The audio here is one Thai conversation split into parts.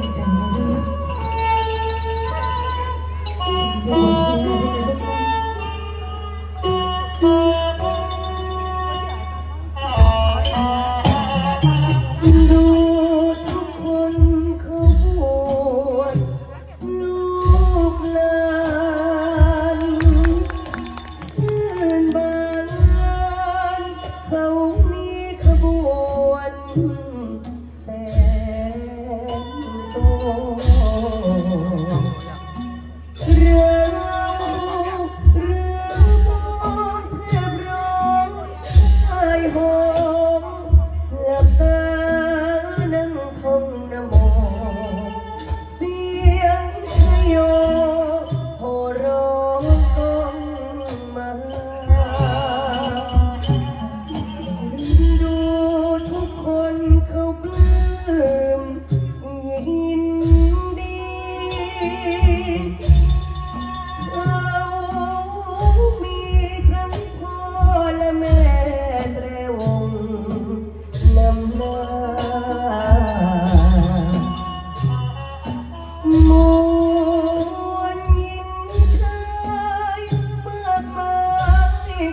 Thanks, Emma. Oh.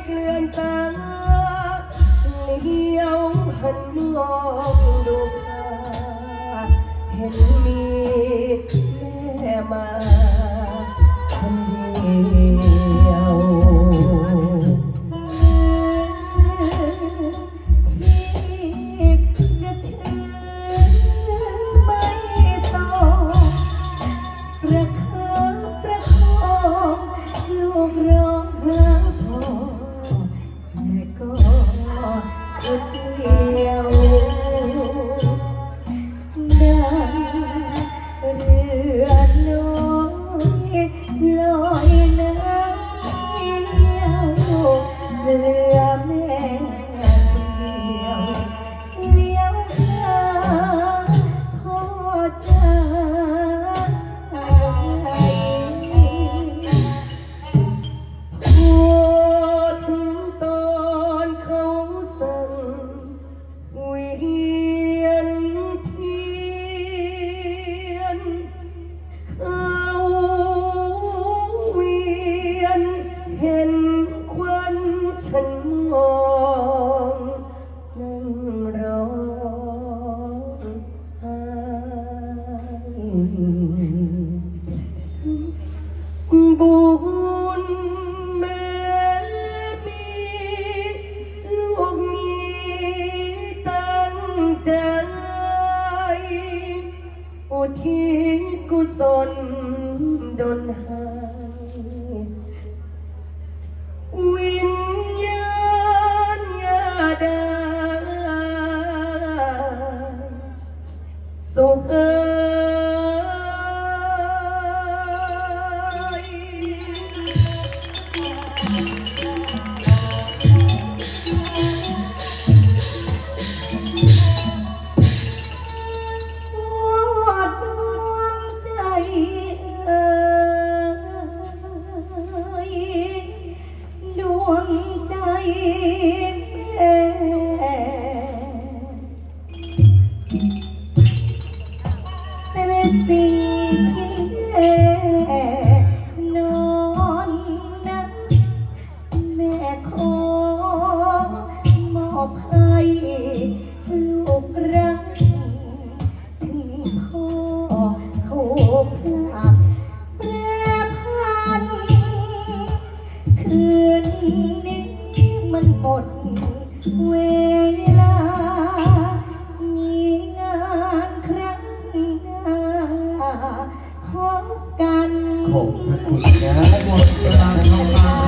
เกลื่อนตาเลี้ยวหันมองดูข้าเห็นมีแม่มาคนเดียว ฉันมองนั่งร้องไห้บุญเมื่อมีลูกนี้ตั้งใจ อุทิศกุศลดลให้ ได้ สุขเอ้ สีนอนนะแม่ขอมอบให้ลูกรักถึงพ่อเขาพาดแปรพัน คืนนี้มันหมดเวลา พบกัน ขอบพระคุณนะ